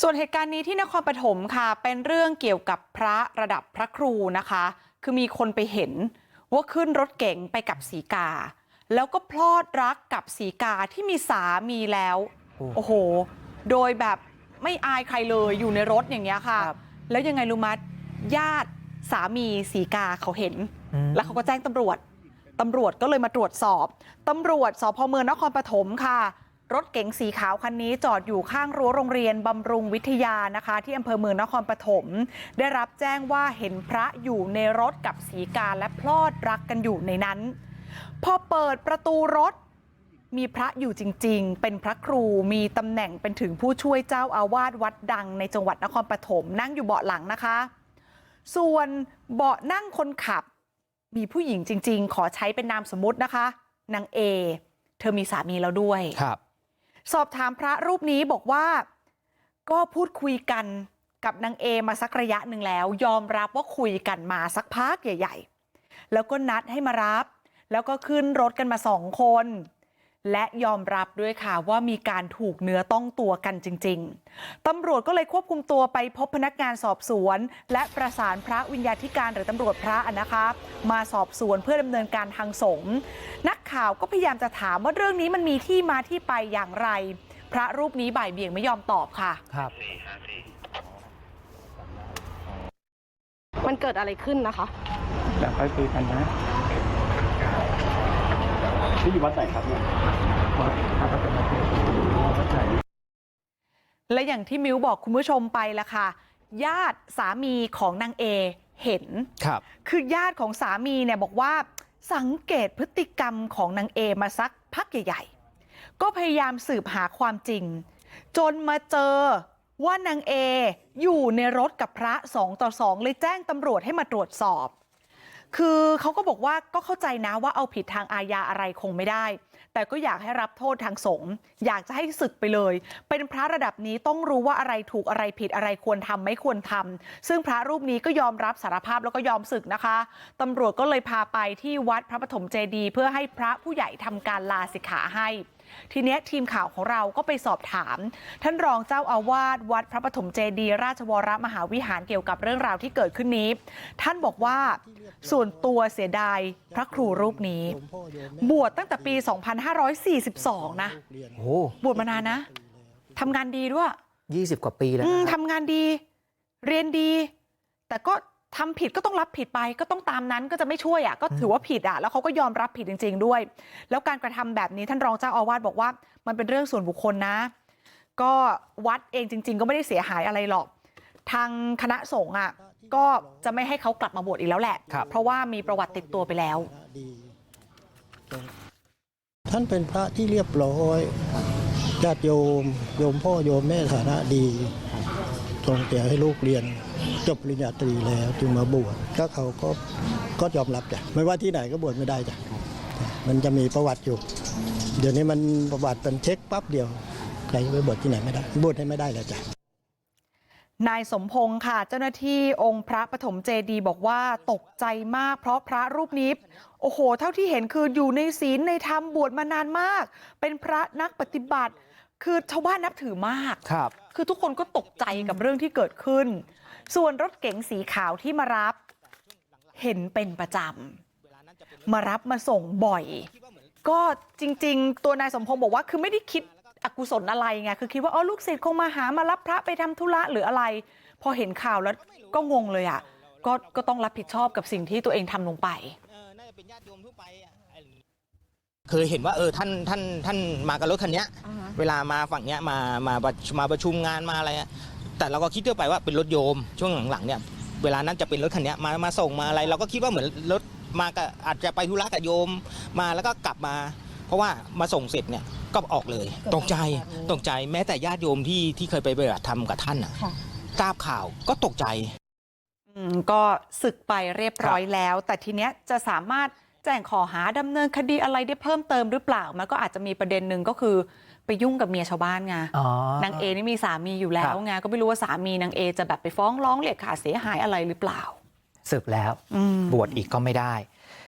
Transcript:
ส่วนเหตุการณ์นี้ที่นครปฐมค่ะเป็นเรื่องเกี่ยวกับพระระดับพระครูนะคะคือมีคนไปเห็นว่าขึ้นรถเก๋งไปกับสีกาแล้วก็พลอดรักกับสีกาที่มีสามีแล้วโอ้โอ้โหโดยแบบไม่อายใครเลยอยู่ในรถอย่างเงี้ยค่ะครับแล้วยังไงรู้มัดญาติสามีสีกาเขาเห็นอืมแล้วเขาก็แจ้งตำรวจตำรวจก็เลยมาตรวจสอบตำรวจสพเมืองนครปฐมค่ะ รถเก๋งสีขาวคันนี้จอดอยู่ข้างรั้วโรงเรียนบำรุงวิทยานะคะที่อำเภอเมืองนครปฐมได้รับแจ้งว่าเห็นพระอยู่ในรถกับสีกาและพลอดรักกันอยู่ในนั้น พอเปิดประตูรถมีพระอยู่จริง ๆ เป็นพระครูมีตำแหน่งเป็นถึงผู้ช่วยเจ้าอาวาสวัดดังในจังหวัดนครปฐมนั่งอยู่เบาะหลังนะคะ ส่วนเบาะนั่งคนขับ มีผู้หญิงจริง ๆ ขอใช้เป็นนามสมมุตินะคะนางเอ เธอมีสามีแล้วด้วยครับ สอบถามพระรูปนี้บอกว่าก็พูดคุยกันกับนางเอมาสักระยะหนึ่งแล้วยอมรับว่าคุยกันมาสักพักใหญ่ๆแล้วก็นัดให้มารับแล้วก็ขึ้นรถกันมาสองคน และยอมรับด้วยค่ะว่ามีการถูกเนื้อต้องตัวกันจริงๆตำรวจก็เลยควบคุมตัวไปพบพนักงานสอบสวนและประสานพระวิญญาธิการหรือตำรวจพระอะนะคะมาสอบสวนเพื่อดำเนินการทางสงฆ์นักข่าวก็พยายามจะถามว่าเรื่องนี้มันมีที่มาที่ไปอย่างไรพระรูปนี้บ่ายเบี่ยงไม่ยอมตอบค่ะครับมันเกิดอะไรขึ้นนะคะเดี๋ยวค่อยคุยกันนะ ที่อยู่วัดไหนครับเนี่ยวัดพระปฐมเทศวัดไหนและอย่างที่มิวบอกคุณผู้ชมไปละค่ะ ญาติสามีของนางเอเห็นครับคือญาติของสามีเนี่ยบอกว่าสังเกตพฤติกรรมของนางเอมาสักพักใหญ่ๆ ก็พยายามสืบหาความจริง จนมาเจอว่านางเออยู่ในรถกับพระสองต่อสองเลยแจ้งตำรวจให้มาตรวจสอบ คือเขาก็บอกว่าก็เข้าใจนะว่าเอาผิดทางอาญาอะไรคงไม่ได้แต่ก็อยากให้รับโทษทางสงฆ์อยากจะให้ศึกไปเลยเป็นพระระดับนี้ต้องรู้ว่าอะไรถูกอะไรผิดอะไรควรทำไม่ควรทำซึ่งพระรูปนี้ก็ยอมรับสารภาพแล้วก็ยอมศึกนะคะตำรวจก็เลยพาไปที่วัดพระปฐมเจดีเพื่อให้พระผู้ใหญ่ทำการลาสิกขาให้ ทีเนี้ยทีมข่าวของเราก็ไปสอบถาม ท่านรองเจ้าอาวาสวัดพระปฐมเจดีย์ราชวรมหาวิหารเกี่ยวกับเรื่องราวที่เกิดขึ้นนี้ ท่านบอกว่าส่วนตัวเสียดายพระครูรูปนี้ บวชตั้งแต่ปี 2542 นะโอ้บวชมานานนะทำงานดีด้วยยี่สิบกว่าปีแล้วอืมนะครับทำงานดี เรียนดี แต่ก็ ทำผิดก็ต้องรับผิดไปก็ต้องตามนั้นก็จะไม่ช่วยอะก็ถือว่าผิดอะแล้วเขาก็ยอมรับผิดจริงๆด้วยแล้วการกระทำแบบนี้ท่านรองเจ้าอาวาสบอกว่ามันเป็นเรื่องส่วนบุคคลนะก็วัดเองจริงๆก็ไม่ได้เสียหายอะไรหรอกทางคณะสงฆ์อะก็จะไม่ให้เขากลับมาบวชอีกแล้วแหละครับเพราะว่ามีประวัติติดตัวไปแล้วดีท่านเป็นพระที่เรียบร้อยญาติโยมโยมพ่อโยมแม่ฐานะดี ทรงแต่ให้ลูกเรียนจบปริญญาตรีแล้วจึงมาบวชก็เขาก็ก็ยอมรับจ้ะไม่ว่าที่ไหนก็บวชไม่ได้จ้ะมันจะมีประวัติอยู่ เดี๋ยวนี้มันประวัติเป็นเช็คปั๊บเดียวใครจะไปบวชที่ไหนไม่ได้บวชให้ไม่ได้แล้วจ้ะนายสมพงศ์ค่ะเจ้าหน้าที่องค์พระปฐมเจดีบอกว่าตกใจมาก เพราะพระรูปนี้ โอ้โห เท่าที่เห็นคืออยู่ในศีลในธรรมบวชมานานมาก เป็นพระนักปฏิบัติ คือชาวบ้านนับถือมากครับคือทุกคนก็ตกใจกับเรื่องที่เกิดขึ้นส่วนรถเก๋งสีขาวที่มารับเห็นเป็นประจำมารับมาส่งบ่อยก็จริงๆตัวนายสมพงศ์บอกว่าคือไม่ได้คิดอกุศลอะไรไงคือคิดว่าอ๋อลูกศิษย์คงมาหามารับพระไปทำธุระหรืออะไรพอเห็นข่าวแล้วก็งงเลยอะก็ก็ต้องรับผิดชอบกับสิ่งที่ตัวเองทำลงไป เคยเห็นว่าเออท่านท่านท่านมากับรถคันเนี้ยเวลามาฝั่งเนี้ยมามาประมาประชุมงานมาอะไรอะแต่เราก็คิดทั่วไปว่าเป็นรถโยมช่วงหลังๆเนี่ยเวลานั้นจะเป็นรถคันเนี้ยมามาส่งมาอะไร เราก็คิดว่าเหมือนรถมาก็อาจจะไปธุระกับโยมมาแล้วก็กลับมา เพราะว่ามาส่งเสร็จเนี่ยก็ออกเลยตกใจตกใจแม้แต่ญาติโยมที่ที่เคยไปปฏิบัติธรรมกับท่านอะทราบข่าวก็ตกใจ อืมก็ศึกไปเรียบร้อยแล้ว แต่ทีเนี้ยจะสามารถแจ้งข้อหาดำเนินคดีอะไรได้เพิ่มเติมหรือเปล่ามันก็อาจจะมีประเด็นหนึ่งก็คือไปยุ่งกับเมียชาวบ้านไงอ๋อนางเอนี่มีสามีอยู่แล้วไงก็ไม่รู้ว่าสามีนางเอจะแบบไปฟ้องร้องเรียกค่าเสียหายอะไรหรือเปล่าศึกแล้วอืมบวชอีกก็ไม่ได้